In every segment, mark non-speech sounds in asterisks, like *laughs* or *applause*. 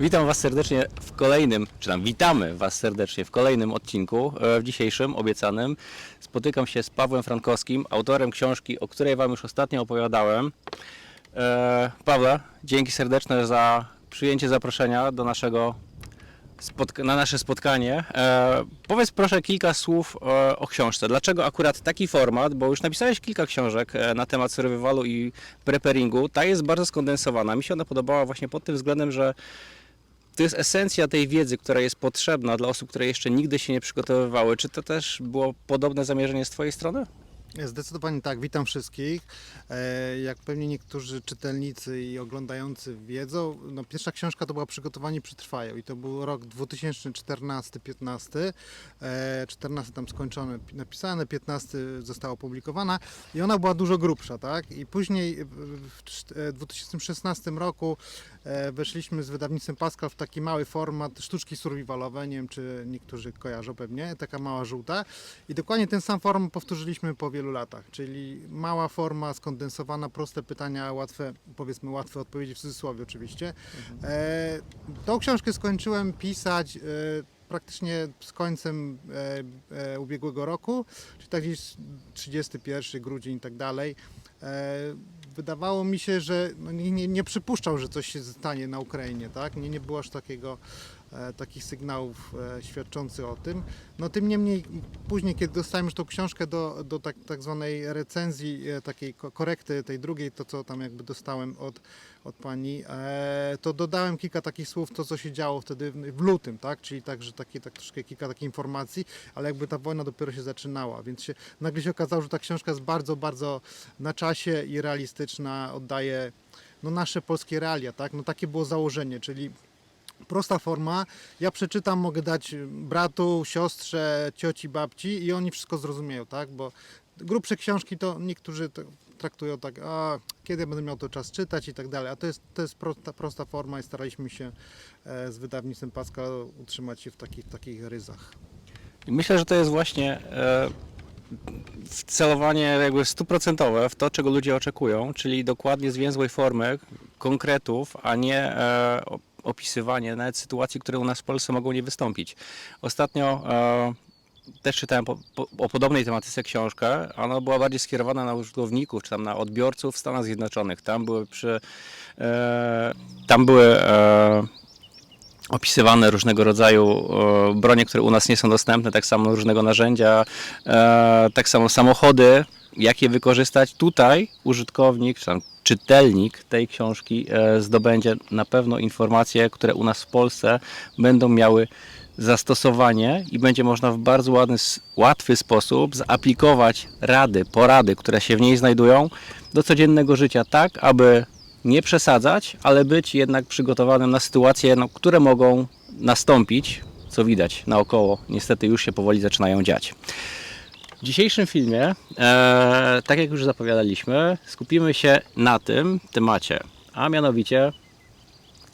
Witam Was serdecznie w kolejnym, czy tam witamy Was serdecznie w kolejnym odcinku. E, W dzisiejszym, obiecanym, spotykam się z Pawłem Frankowskim, autorem książki, o której Wam już ostatnio opowiadałem. E, Pawle, dzięki serdeczne za przyjęcie zaproszenia do naszego na nasze spotkanie. E, powiedz proszę kilka słów e, o książce. Dlaczego akurat taki format? Bo już napisałeś kilka książek e, na temat survivalu i preparingu. Ta jest bardzo skondensowana. Mi się ona podobała właśnie pod tym względem, że to jest esencja tej wiedzy, która jest potrzebna dla osób, które jeszcze nigdy się nie przygotowywały. Czy to też było podobne zamierzenie z Twojej strony? Zdecydowanie tak, witam wszystkich. E, Jak pewnie niektórzy czytelnicy i oglądający wiedzą, no pierwsza książka to była Przygotowanie przetrwają i to był rok 2014-15. E, 14 tam skończone, pi- napisane, 15 została opublikowana i ona była dużo grubsza, tak? I później w- w czt- e, 2016 roku e, weszliśmy z wydawnictwem Pascal w taki mały format sztuczki survivalowe, nie wiem czy niektórzy kojarzą pewnie, taka mała żółta. I dokładnie ten sam format powtórzyliśmy po wielu latach, czyli mała forma, skondensowana, proste pytania, łatwe, powiedzmy łatwe odpowiedzi w cudzysłowie oczywiście. E, tą książkę skończyłem pisać e, praktycznie z końcem e, e, ubiegłego roku, czyli tak gdzieś 31 grudzień i tak dalej. E, wydawało mi się, że no nie, nie, przypuszczał, że coś się stanie na Ukrainie, tak? Nie, nie było aż takiego, takich sygnałów e, świadczących o tym. No tym niemniej później, kiedy dostałem już tą książkę do, do tak, tak zwanej recenzji, e, takiej ko- korekty tej drugiej, to co tam jakby dostałem od, od pani, e, to dodałem kilka takich słów, to co się działo wtedy w lutym, tak? Czyli także takie, tak troszkę kilka takich informacji, ale jakby ta wojna dopiero się zaczynała, więc się, nagle się okazało, że ta książka jest bardzo, bardzo na czasie i realistyczna, oddaje no, nasze polskie realia, tak? No takie było założenie, czyli prosta forma. Ja przeczytam, mogę dać bratu, siostrze, cioci, babci i oni wszystko zrozumieją, tak? Bo grubsze książki to niektórzy to traktują tak, a kiedy będę miał to czas czytać i tak dalej. A to jest, to jest prosta, prosta forma i staraliśmy się e, z wydawnictwem Pascal utrzymać się w takich, takich ryzach. I myślę, że to jest właśnie e, wcelowanie jakby stuprocentowe w to, czego ludzie oczekują, czyli dokładnie zwięzłej formy, konkretów, a nie e, opisywanie nawet sytuacji, które u nas w Polsce mogą nie wystąpić. Ostatnio e, też czytałem po, po, o podobnej tematyce książkę. Ona była bardziej skierowana na użytkowników, czy tam na odbiorców w Stanach Zjednoczonych. Tam były przy, e, tam były e, opisywane różnego rodzaju bronie, które u nas nie są dostępne, tak samo różnego narzędzia, e, tak samo samochody, jak je wykorzystać. Tutaj użytkownik, czy tam czytelnik tej książki e, zdobędzie na pewno informacje, które u nas w Polsce będą miały zastosowanie i będzie można w bardzo ładny, łatwy sposób zaaplikować rady, porady, które się w niej znajdują do codziennego życia, tak aby nie przesadzać, ale być jednak przygotowanym na sytuacje, no, które mogą nastąpić, co widać naokoło, niestety już się powoli zaczynają dziać. W dzisiejszym filmie, e, tak jak już zapowiadaliśmy, skupimy się na tym temacie, a mianowicie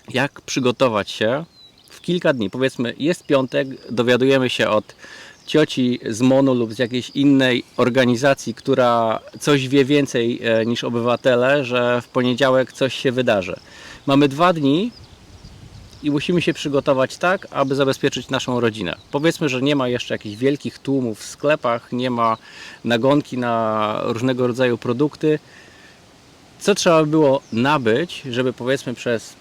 jak przygotować się w kilka dni. Powiedzmy, jest piątek, dowiadujemy się od cioci z MONU lub z jakiejś innej organizacji, która coś wie więcej e, niż obywatele, że w poniedziałek coś się wydarzy. Mamy dwa dni i musimy się przygotować tak, aby zabezpieczyć naszą rodzinę. Powiedzmy, że nie ma jeszcze jakichś wielkich tłumów w sklepach, nie ma nagonki na różnego rodzaju produkty. Co trzeba by było nabyć, żeby powiedzmy przez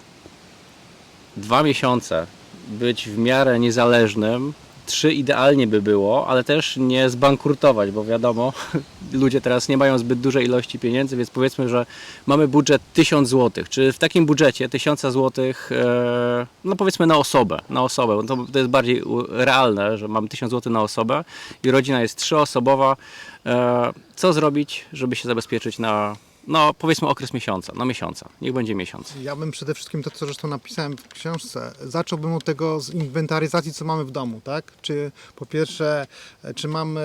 dwa miesiące być w miarę niezależnym. Trzy idealnie by było, ale też nie zbankrutować, bo wiadomo, *laughs* ludzie teraz nie mają zbyt dużej ilości pieniędzy, więc powiedzmy, że mamy budżet 1000 zł. Czy w takim budżecie 1000 zł, e, no powiedzmy na osobę, na osobę, to, to jest bardziej realne, że mamy 1000 zł na osobę i rodzina jest trzyosobowa. E, co zrobić, żeby się zabezpieczyć na no powiedzmy okres miesiąca, no miesiąca, niech będzie miesiąc. Ja bym przede wszystkim to, co zresztą napisałem w książce, zacząłbym od tego z inwentaryzacji, co mamy w domu, tak? Czy po pierwsze, czy mamy,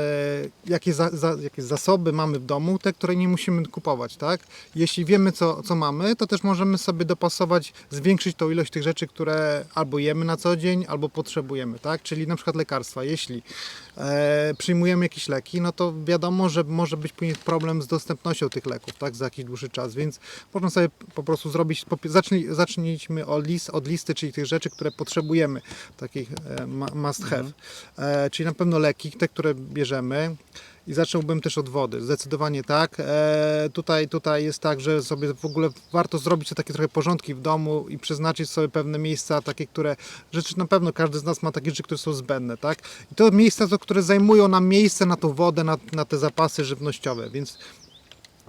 jakie, za, za, jakie zasoby mamy w domu, te, które nie musimy kupować, tak? Jeśli wiemy, co, co mamy, to też możemy sobie dopasować, zwiększyć tą ilość tych rzeczy, które albo jemy na co dzień, albo potrzebujemy, tak? Czyli na przykład lekarstwa. Jeśli e, przyjmujemy jakieś leki, no to wiadomo, że może być później problem z dostępnością tych leków, tak? Za jakiś dłuższy czas, więc można sobie po prostu zrobić, zacznij, zacznijmy od, list, od listy, czyli tych rzeczy, które potrzebujemy, takich e, must have. E, czyli na pewno leki, te, które bierzemy. I zacząłbym też od wody, zdecydowanie tak. E, tutaj, tutaj jest tak, że sobie w ogóle warto zrobić sobie takie trochę porządki w domu i przeznaczyć sobie pewne miejsca, takie, które rzeczy na pewno każdy z nas ma takie rzeczy, które są zbędne, tak? I to miejsca, to, które zajmują nam miejsce na tą wodę, na, na te zapasy żywnościowe, więc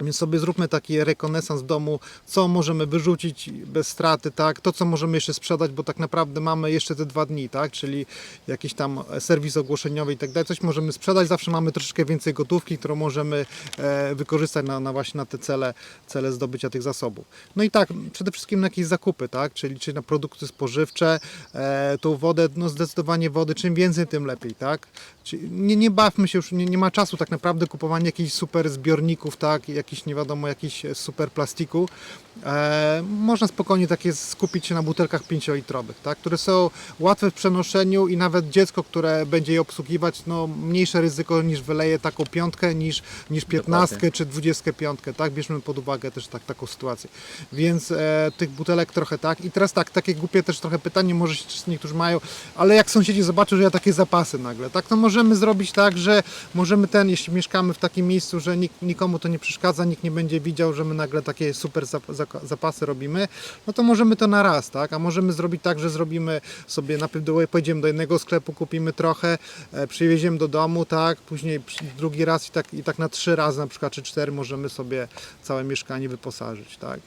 więc sobie zróbmy taki rekonesans w domu, co możemy wyrzucić bez straty, tak? To, co możemy jeszcze sprzedać, bo tak naprawdę mamy jeszcze te dwa dni, tak? Czyli jakiś tam serwis ogłoszeniowy i tak dalej. Coś możemy sprzedać, zawsze mamy troszeczkę więcej gotówki, którą możemy e, wykorzystać na, na właśnie na te cele, cele zdobycia tych zasobów. No i tak, przede wszystkim na jakieś zakupy, tak? Czyli, czyli na produkty spożywcze, e, tą wodę, no zdecydowanie wody, czym więcej, tym lepiej, tak? Czyli nie, nie bawmy się już, nie, nie ma czasu tak naprawdę kupowania jakichś super zbiorników, tak? Jakiś nie wiadomo, jakiś super plastiku. E, można spokojnie takie skupić się na butelkach 5-litrowych, tak? które są łatwe w przenoszeniu i nawet dziecko, które będzie je obsługiwać, no mniejsze ryzyko niż wyleje taką piątkę niż, niż piętnastkę Dokładnie. czy dwudziestkę piątkę, tak? Bierzmy pod uwagę też tak, taką sytuację. Więc e, tych butelek trochę tak. I teraz tak, takie głupie też trochę pytanie, może się niektórzy mają, ale jak sąsiedzi zobaczą, że ja takie zapasy nagle, tak? To możemy zrobić tak, że możemy ten, jeśli mieszkamy w takim miejscu, że nik, nikomu to nie przeszkadza, nikt nie będzie widział, że my nagle takie super zapasy robimy, no to możemy to na raz, tak? A możemy zrobić tak, że zrobimy sobie, najpierw do, pojedziemy do jednego sklepu, kupimy trochę, e, przywieziemy do domu, tak? Później drugi raz i tak, i tak na trzy razy, na przykład, czy cztery możemy sobie całe mieszkanie wyposażyć, tak?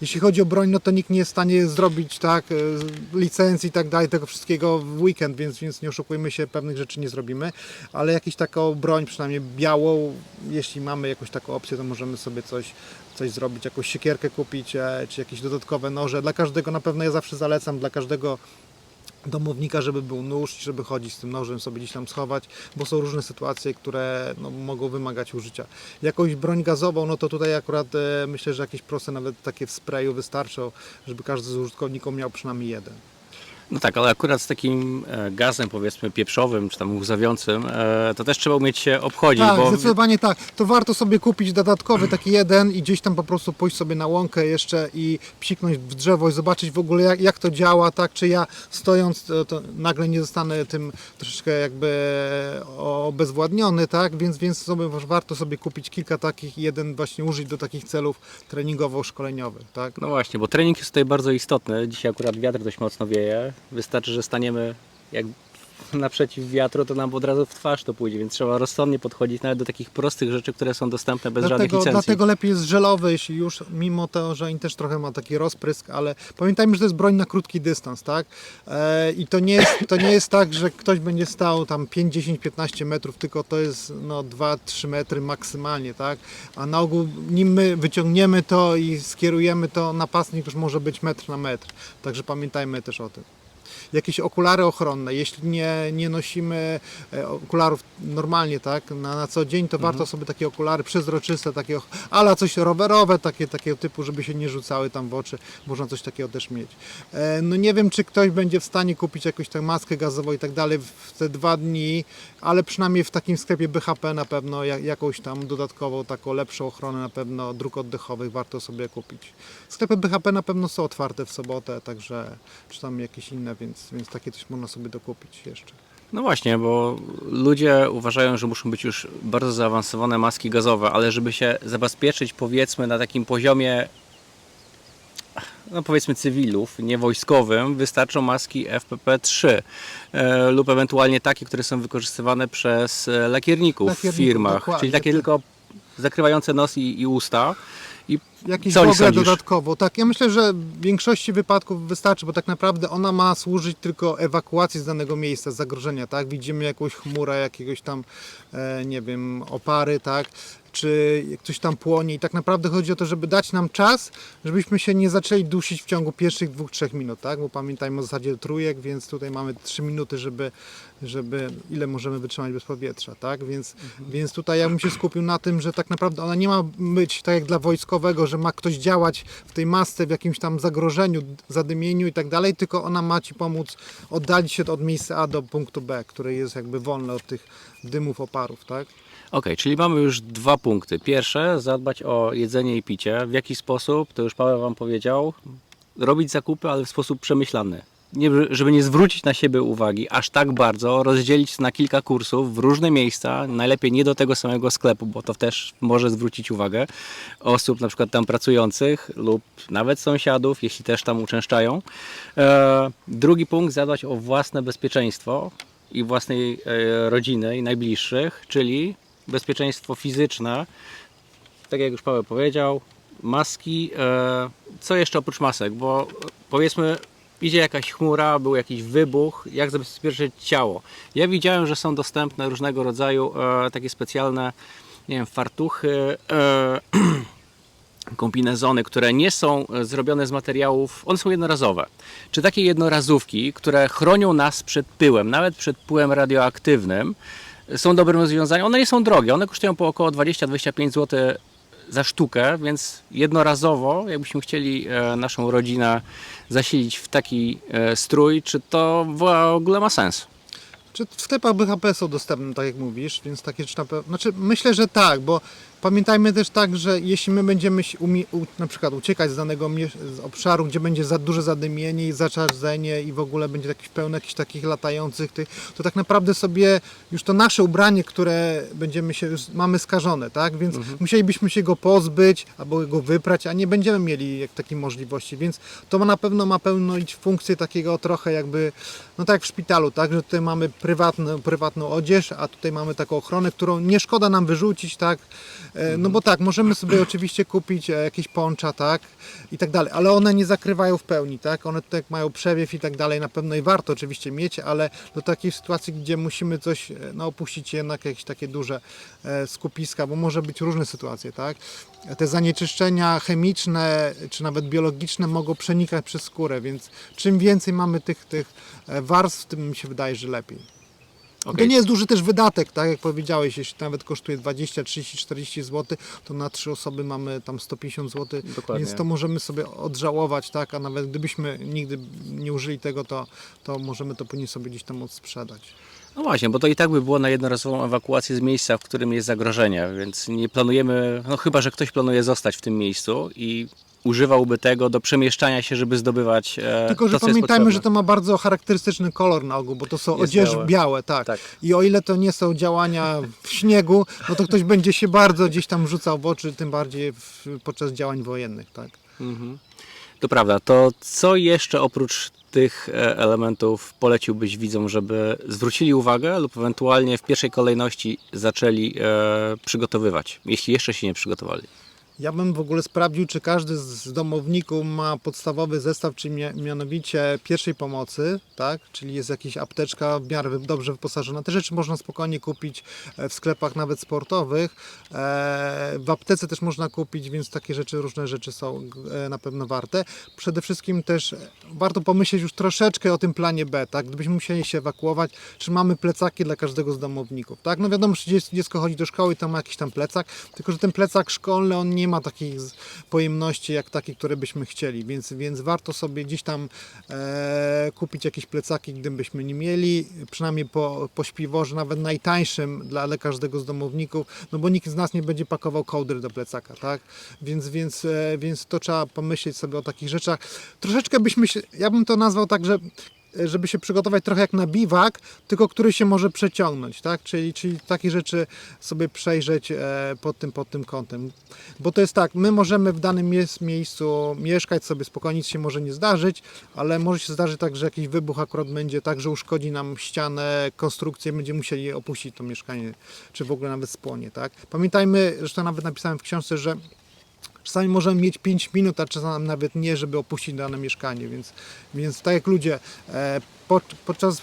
Jeśli chodzi o broń, no to nikt nie jest w stanie zrobić tak, e, licencji i tak dalej, tego wszystkiego w weekend, więc, więc nie oszukujmy się, pewnych rzeczy nie zrobimy, ale jakąś taką broń, przynajmniej białą, jeśli mamy jakąś taką opcję, to możemy sobie coś, coś zrobić, jakąś siekierkę kupić, e, czy jakieś dodatkowe noże. Dla każdego na pewno ja zawsze zalecam, dla każdego domownika, żeby był nóż, żeby chodzić z tym nożem, sobie gdzieś tam schować, bo są różne sytuacje, które no, mogą wymagać użycia. Jakąś broń gazową, no to tutaj akurat e, myślę, że jakieś proste nawet takie w sprayu wystarczą, żeby każdy z użytkowników miał przynajmniej jeden. No tak, ale akurat z takim e, gazem powiedzmy pieprzowym czy tam łzawiącym, e, to też trzeba umieć się obchodzić, Tak, bo zdecydowanie tak. To warto sobie kupić dodatkowy taki jeden i gdzieś tam po prostu pójść sobie na łąkę jeszcze i psiknąć w drzewo i zobaczyć w ogóle jak, jak to działa, tak, czy ja stojąc to, to nagle nie zostanę tym troszeczkę jakby obezwładniony, tak, więc, więc sobie, warto sobie kupić kilka takich i jeden właśnie użyć do takich celów treningowo-szkoleniowych, tak. No właśnie, bo trening jest tutaj bardzo istotny. Dzisiaj akurat wiatr dość mocno wieje. Wystarczy, że staniemy jak *laughs* naprzeciw wiatru, to nam od razu w twarz to pójdzie, więc trzeba rozsądnie podchodzić nawet do takich prostych rzeczy, które są dostępne bez żadnych Dlatego, licencji. dlatego lepiej jest żelowy, jeśli już, mimo to, że on też trochę ma taki rozprysk, ale pamiętajmy, że to jest broń na krótki dystans, tak? E, I to nie, jest, to nie jest tak, że ktoś będzie stał tam 5, 10, 15 metrów, tylko to jest no 2-3 metry maksymalnie, tak? A na ogół, nim my wyciągniemy to i skierujemy to, napastnik już może być metr na metr. Także pamiętajmy też o tym jakieś okulary ochronne. Jeśli nie, nie nosimy e, okularów normalnie, tak, na, na co dzień, to warto sobie takie okulary przezroczyste, takie, ale coś rowerowe, takie, takiego typu, żeby się nie rzucały tam w oczy. Można coś takiego też mieć. E, no nie wiem, czy ktoś będzie w stanie kupić jakąś tam maskę gazową i tak dalej w te dwa dni, ale przynajmniej w takim sklepie BHP na pewno jak, jakąś tam dodatkową, taką lepszą ochronę na pewno dróg oddechowych warto sobie kupić. Sklepy BHP na pewno są otwarte w sobotę, także czy tam jakieś inne, więc, więc takie coś można sobie dokupić jeszcze. No właśnie, bo ludzie uważają, że muszą być już bardzo zaawansowane maski gazowe, ale żeby się zabezpieczyć powiedzmy na takim poziomie no powiedzmy cywilów, nie wojskowym, wystarczą maski FPP-3 e, lub ewentualnie takie, które są wykorzystywane przez e, lakierników w firmach, dokładnie. czyli takie tylko zakrywające nos i, i usta. I Jakieś Co w o sądzisz? dodatkowo. Tak, ja myślę, że w większości wypadków wystarczy, bo tak naprawdę ona ma służyć tylko ewakuacji z danego miejsca, z zagrożenia, tak? Widzimy jakąś chmurę, jakiegoś tam, e, nie wiem, opary, tak? Czy ktoś tam płonie i tak naprawdę chodzi o to, żeby dać nam czas, żebyśmy się nie zaczęli dusić w ciągu pierwszych dwóch, trzech minut, tak? Bo pamiętajmy o zasadzie trójek, więc tutaj mamy trzy minuty, żeby, żeby ile możemy wytrzymać bez powietrza, tak? Więc, więc tutaj ja bym się skupił na tym, że tak naprawdę ona nie ma być tak jak dla wojskowego, że ma ktoś działać w tej masce w jakimś tam zagrożeniu, zadymieniu i tak dalej, tylko ona ma Ci pomóc oddalić się od miejsca A do punktu B, które jest jakby wolne od tych dymów, oparów, tak? Okej, czyli mamy już dwa punkty. Pierwsze, zadbać o jedzenie i picie. W jaki sposób, to już Paweł Wam powiedział, robić zakupy, ale w sposób przemyślany. Nie, żeby nie zwrócić na siebie uwagi aż tak bardzo, rozdzielić na kilka kursów w różne miejsca, najlepiej nie do tego samego sklepu, bo to też może zwrócić uwagę osób na przykład tam pracujących lub nawet sąsiadów, jeśli też tam uczęszczają. E, drugi punkt, zadbać o własne bezpieczeństwo i własnej e, rodziny i najbliższych, czyli bezpieczeństwo fizyczne, tak jak już Paweł powiedział, maski, e, co jeszcze oprócz masek, bo powiedzmy idzie jakaś chmura, był jakiś wybuch, jak zabezpieczyć ciało. Ja widziałem, że są dostępne różnego rodzaju e, takie specjalne, nie wiem, fartuchy, e, *clears throat* kombinezony, które nie są e, zrobione z materiałów, one są jednorazowe. Czy takie jednorazówki, które chronią nas przed pyłem, nawet przed pyłem radioaktywnym, są dobrym rozwiązaniem. One nie są drogie, one kosztują po około 20-25 zł za sztukę, więc jednorazowo, jakbyśmy chcieli e, naszą rodzinę zasilić w taki e, strój, czy to w ogóle ma sens? Czy w sklepach BHP są dostępne, tak jak mówisz, więc takie rzeczy na pewno. Znaczy, myślę, że tak, bo pamiętajmy też tak, że jeśli my będziemy umie, u, na przykład uciekać z danego z obszaru, gdzie będzie za duże zadymienie i zaczarzenie i w ogóle będzie jakieś pełno jakichś takich latających tych, to tak naprawdę sobie już to nasze ubranie, które będziemy się, już mamy skażone, tak? Więc musielibyśmy się go pozbyć albo go wyprać, a nie będziemy mieli jak takiej możliwości, więc to na pewno ma pełnić funkcję takiego trochę jakby, no tak jak w szpitalu, tak? Że tutaj mamy prywatną, prywatną odzież, a tutaj mamy taką ochronę, którą nie szkoda nam wyrzucić, tak? E, No bo tak, możemy sobie *clears throat* oczywiście kupić e, jakieś poncza, tak? I tak dalej, ale one nie zakrywają w pełni, tak? One tutaj mają przewiew i tak dalej, na pewno i warto oczywiście mieć, ale do takiej sytuacji, gdzie musimy coś, e, no opuścić jednak jakieś takie duże skupiska, bo może być różne sytuacje, tak? Te zanieczyszczenia chemiczne, czy nawet biologiczne mogą przenikać przez skórę, więc czym więcej mamy tych, tych warstw, tym mi się wydaje, że lepiej. To Okej. nie jest duży też wydatek, tak jak powiedziałeś, jeśli nawet kosztuje 20, 30, 40 zł, to na trzy osoby mamy tam 150 zł, Dokładnie. więc to możemy sobie odżałować, tak, a nawet gdybyśmy nigdy nie użyli tego, to, to możemy to później sobie gdzieś tam odsprzedać. No właśnie, bo to i tak by było na jednorazową ewakuację z miejsca, w którym jest zagrożenie, więc nie planujemy, no chyba, że ktoś planuje zostać w tym miejscu i używałby tego do przemieszczania się, żeby zdobywać e, Tylko, że to, pamiętajmy, że to ma bardzo charakterystyczny kolor na ogół, bo to są Jest odzież białe. białe, tak. Tak. I o ile to nie są działania w śniegu, no to ktoś będzie się bardzo gdzieś tam rzucał w oczy, tym bardziej w, podczas działań wojennych, tak. Mhm. To prawda, to co jeszcze oprócz tych e, elementów poleciłbyś widzom, żeby zwrócili uwagę lub ewentualnie w pierwszej kolejności zaczęli e, przygotowywać, jeśli jeszcze się nie przygotowali? Ja bym w ogóle sprawdził, czy każdy z domowników ma podstawowy zestaw, czyli mia- mianowicie pierwszej pomocy, tak? Czyli jest jakaś apteczka w miarę dobrze wyposażona. Te rzeczy można spokojnie kupić e, w sklepach nawet sportowych. E, W aptece też można kupić, więc takie rzeczy, różne rzeczy są e, na pewno warte. Przede wszystkim też warto pomyśleć już troszeczkę o tym planie B, tak? Gdybyśmy musieli się ewakuować, czy mamy plecaki dla każdego z domowników, tak? No wiadomo, że dziecko chodzi do szkoły i tam ma jakiś tam plecak, tylko że ten plecak szkolny, on nie ma takich pojemności jak takie, które byśmy chcieli, więc, więc warto sobie gdzieś tam e, kupić jakieś plecaki, gdybyśmy nie mieli, przynajmniej po, po śpiworze, nawet najtańszym dla, dla każdego z domowników, no bo nikt z nas nie będzie pakował kołdry do plecaka, tak? Więc, więc, e, więc to trzeba pomyśleć sobie o takich rzeczach. Troszeczkę byśmy się, ja bym to nazwał tak, że żeby się przygotować trochę jak na biwak, tylko który się może przeciągnąć, tak? Czyli, czyli takie rzeczy sobie przejrzeć e, pod, tym, pod tym kątem. Bo to jest tak, my możemy w danym miejscu mieszkać sobie spokojnie, nic się może nie zdarzyć, ale może się zdarzyć tak, że jakiś wybuch akurat będzie tak, że uszkodzi nam ścianę, konstrukcję, będziemy musieli opuścić to mieszkanie, czy w ogóle nawet spłonie, tak? Pamiętajmy, zresztą nawet napisałem w książce, że czasami możemy mieć 5 minut, a czasami nawet nie, żeby opuścić dane mieszkanie, więc, więc tak jak ludzie e, po, podczas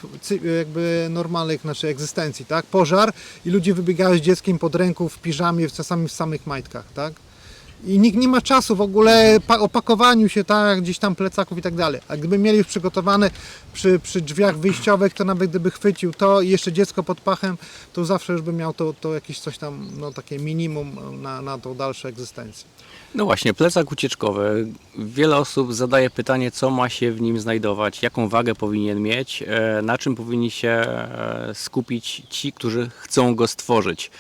jakby normalnych naszej egzystencji, tak, pożar i ludzie wybiegają z dzieckiem pod ręką w piżamie, czasami w samych majtkach, tak, i nikt nie ma czasu w ogóle pa- opakowaniu się, tak, gdzieś tam plecaków i tak dalej. A gdyby mieli już przygotowane przy, przy drzwiach wyjściowych, to nawet gdyby chwycił to i jeszcze dziecko pod pachem, to zawsze już by miał to, to jakieś coś tam, no takie minimum na, na tą dalszą egzystencję. No właśnie, plecak ucieczkowy. Wiele osób zadaje pytanie, co ma się w nim znajdować, jaką wagę powinien mieć, e, na czym powinni się e, skupić ci, którzy chcą go stworzyć.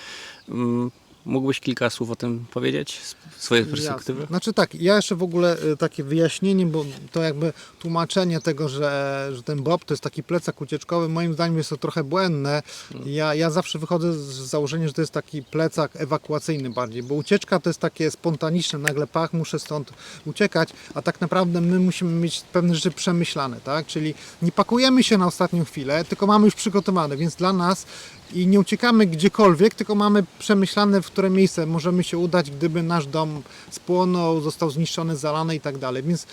Mm, Mógłbyś kilka słów o tym powiedzieć z swojej perspektywy? Jasne. Znaczy tak, ja jeszcze w ogóle y, takie wyjaśnienie, bo to jakby tłumaczenie tego, że, że ten Bob to jest taki plecak ucieczkowy, moim zdaniem jest to trochę błędne. Ja, ja zawsze wychodzę z założenia, że to jest taki plecak ewakuacyjny bardziej, bo ucieczka to jest takie spontaniczne, nagle pach, muszę stąd uciekać, a tak naprawdę my musimy mieć pewne rzeczy przemyślane, tak? Czyli nie pakujemy się na ostatnią chwilę, tylko mamy już przygotowane, więc dla nas i nie uciekamy gdziekolwiek, tylko mamy przemyślane, w które miejsce możemy się udać, gdyby nasz dom spłonął, został zniszczony, zalany i tak dalej. Więc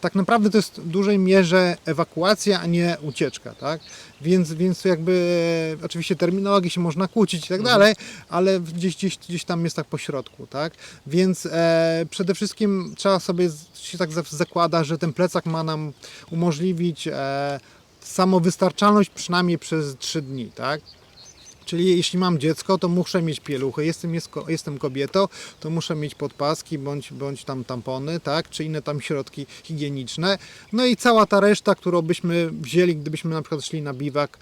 tak naprawdę to jest w dużej mierze ewakuacja, a nie ucieczka, tak? Więc, więc jakby oczywiście terminologii się można kłócić i tak dalej, ale gdzieś, gdzieś, gdzieś tam jest tak po środku, tak? Więc e, przede wszystkim trzeba sobie się tak za- zakłada, że ten plecak ma nam umożliwić e, samowystarczalność przynajmniej przez 3 dni, tak? Czyli jeśli mam dziecko, to muszę mieć pieluchy. Jestem, jest, jestem kobietą, to muszę mieć podpaski bądź, bądź tam tampony, tak? Czy inne tam środki higieniczne. No i cała ta reszta, którą byśmy wzięli, gdybyśmy na przykład szli na biwak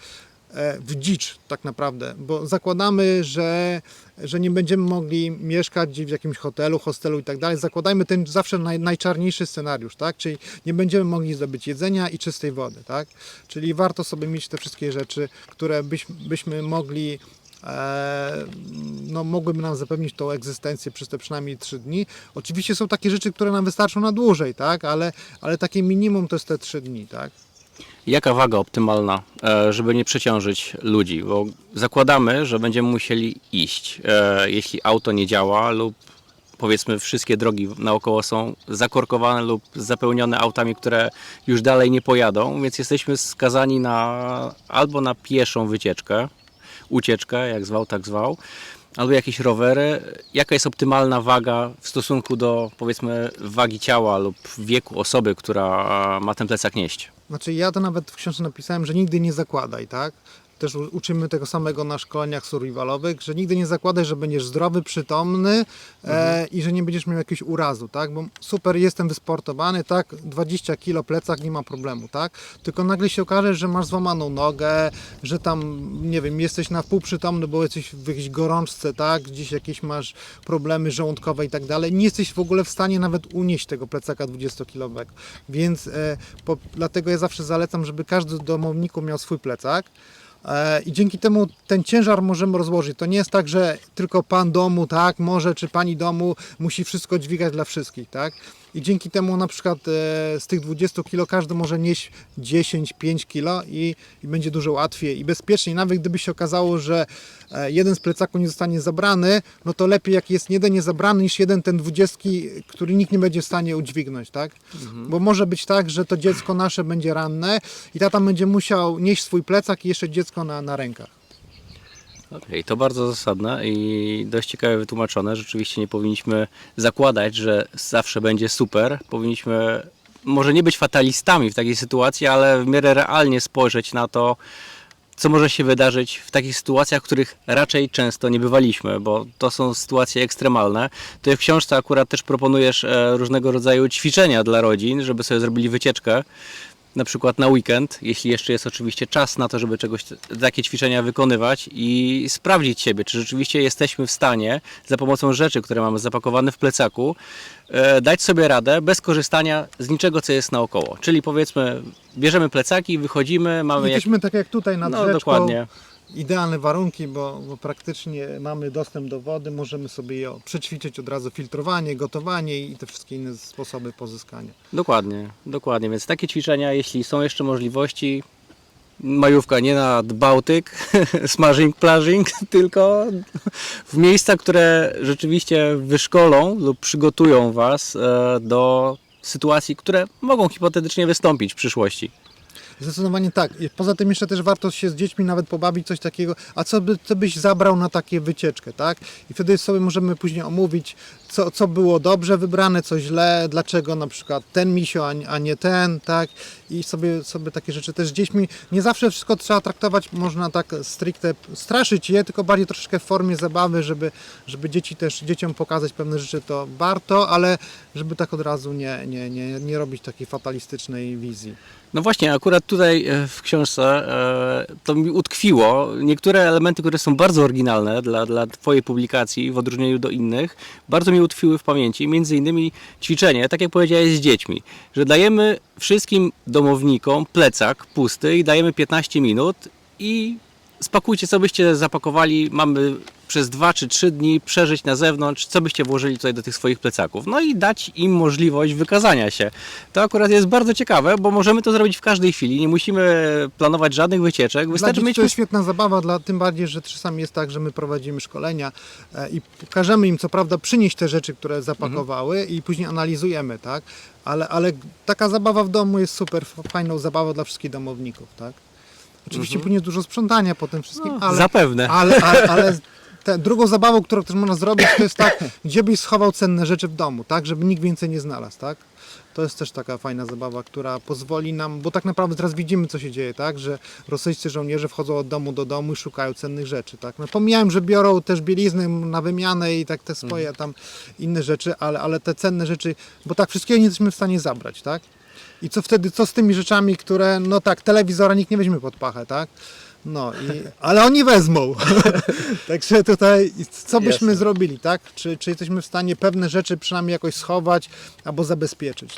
w dzicz tak naprawdę, bo zakładamy, że, że nie będziemy mogli mieszkać w jakimś hotelu, hostelu i tak dalej. Zakładajmy ten zawsze naj, najczarniejszy scenariusz, tak? Czyli nie będziemy mogli zdobyć jedzenia i czystej wody, tak? Czyli warto sobie mieć te wszystkie rzeczy, które byś, byśmy mogli e, no, mogłyby nam zapewnić tą egzystencję przez te przynajmniej 3 dni. Oczywiście są takie rzeczy, które nam wystarczą na dłużej, tak? Ale, ale takie minimum to jest te 3 dni, tak? Jaka waga optymalna, e, żeby nie przeciążyć ludzi? Bo zakładamy, że będziemy musieli iść, e, jeśli auto nie działa lub powiedzmy wszystkie drogi naokoło są zakorkowane lub zapełnione autami, które już dalej nie pojadą, więc jesteśmy skazani na albo na pieszą wycieczkę, ucieczkę, jak zwał, tak zwał, albo jakieś rowery. Jaka jest optymalna waga w stosunku do powiedzmy wagi ciała lub wieku osoby, która ma ten plecak nieść? Znaczy ja to nawet w książce napisałem, że nigdy nie zakładaj, tak? Też uczymy tego samego na szkoleniach survivalowych, że nigdy nie zakładaj, że będziesz zdrowy, przytomny e, i że nie będziesz miał jakiegoś urazu, tak? Bo super, jestem wysportowany, tak? 20 kilo plecak, nie ma problemu, tak? Tylko nagle się okaże, że masz złamaną nogę, że tam, nie wiem, jesteś na pół przytomny, bo jesteś w jakiejś gorączce, tak? Gdzieś jakieś masz problemy żołądkowe i tak dalej. Nie jesteś w ogóle w stanie nawet unieść tego plecaka 20-kilowego. Więc e, po, dlatego ja zawsze zalecam, żeby każdy domowniku miał swój plecak. E, I dzięki temu ten ciężar możemy rozłożyć. To nie jest tak, że tylko pan domu, tak, może, czy pani domu musi wszystko dźwigać dla wszystkich, tak? I dzięki temu na przykład e, z tych 20 kg każdy może nieść 10-5 kg i, i będzie dużo łatwiej i bezpieczniej. Nawet gdyby się okazało, że e, jeden z plecaków nie zostanie zabrany, no to lepiej jak jest jeden niezabrany niż jeden ten 20, który nikt nie będzie w stanie udźwignąć, tak? Bo może być tak, że to dziecko nasze będzie ranne i tata będzie musiał nieść swój plecak i jeszcze dziecko na, na rękach. Okej, to bardzo zasadne i dość ciekawe wytłumaczone. Rzeczywiście nie powinniśmy zakładać, że zawsze będzie super. Powinniśmy może nie być fatalistami w takiej sytuacji, ale w miarę realnie spojrzeć na to, co może się wydarzyć w takich sytuacjach, w których raczej często nie bywaliśmy, bo to są sytuacje ekstremalne. Ty w książce akurat też proponujesz e, różnego rodzaju ćwiczenia dla rodzin, żeby sobie zrobili wycieczkę na przykład na weekend, jeśli jeszcze jest oczywiście czas na to, żeby czegoś, takie ćwiczenia wykonywać i sprawdzić siebie, czy rzeczywiście jesteśmy w stanie za pomocą rzeczy, które mamy zapakowane w plecaku, e, dać sobie radę bez korzystania z niczego, co jest naokoło. Czyli powiedzmy, bierzemy plecaki, wychodzimy, mamy jak... Jesteśmy tak jak tutaj nad No rzeczką. dokładnie. Idealne warunki, bo, bo praktycznie mamy dostęp do wody, możemy sobie je przećwiczyć od razu filtrowanie, gotowanie i te wszystkie inne sposoby pozyskania. Dokładnie, dokładnie. Więc takie ćwiczenia, jeśli są jeszcze możliwości, majówka nie nad Bałtyk, *laughs* smażing, plażing, *laughs* tylko w miejsca, które rzeczywiście wyszkolą lub przygotują Was e, do sytuacji, które mogą hipotetycznie wystąpić w przyszłości. Zdecydowanie tak. Poza tym jeszcze też warto się z dziećmi nawet pobawić coś takiego, a co, by, co byś zabrał na takie wycieczkę, tak? I wtedy sobie możemy później omówić, co, co było dobrze wybrane, co źle, dlaczego na przykład ten misio, a nie ten, tak? I sobie, sobie takie rzeczy też z dziećmi. Nie zawsze wszystko trzeba traktować, można tak stricte straszyć je, tylko bardziej troszeczkę w formie zabawy, żeby, żeby dzieci też, dzieciom pokazać pewne rzeczy, to warto, ale żeby tak od razu nie, nie, nie, nie robić takiej fatalistycznej wizji. No właśnie, akurat tutaj e, w książce e, to mi utkwiło. Niektóre elementy, które są bardzo oryginalne dla, dla Twojej publikacji w odróżnieniu do innych, bardzo mi utkwiły w pamięci. Między innymi ćwiczenie, tak jak powiedziałeś z dziećmi, że dajemy wszystkim domownikom plecak pusty i dajemy 15 minut i spakujcie, co byście zapakowali. Mamy przez dwa czy trzy dni przeżyć na zewnątrz, co byście włożyli tutaj do tych swoich plecaków. No i dać im możliwość wykazania się. To akurat jest bardzo ciekawe, bo możemy to zrobić w każdej chwili. Nie musimy planować żadnych wycieczek. Wystarczy mieć. to jest świetna zabawa, dla, tym bardziej, że czasami jest tak, że my prowadzimy szkolenia e, i każemy im co prawda przynieść te rzeczy, które zapakowały i później analizujemy, tak? Ale, ale taka zabawa w domu jest super, fajną zabawą dla wszystkich domowników, tak? Oczywiście później dużo sprzątania po tym wszystkim, No, ale, Zapewne. ale, ale, ale *laughs* te, drugą zabawą, którą też można zrobić, to jest tak, gdzie byś schował cenne rzeczy w domu, tak? Żeby nikt więcej nie znalazł, tak? To jest też taka fajna zabawa, która pozwoli nam, bo tak naprawdę teraz widzimy, co się dzieje, tak? Że rosyjscy żołnierze wchodzą od domu do domu i szukają cennych rzeczy, tak? No pomijałem, że biorą też bieliznę na wymianę i tak te swoje tam inne rzeczy, ale, ale te cenne rzeczy, bo tak wszystkiego nie jesteśmy w stanie zabrać, tak? I co wtedy, co z tymi rzeczami, które, no tak, telewizora nikt nie weźmie pod pachę, tak? No, i, ale oni wezmą. *laughs* Także tutaj, co byśmy Jasne. zrobili, tak? Czy, czy jesteśmy w stanie pewne rzeczy przynajmniej jakoś schować albo zabezpieczyć, tak?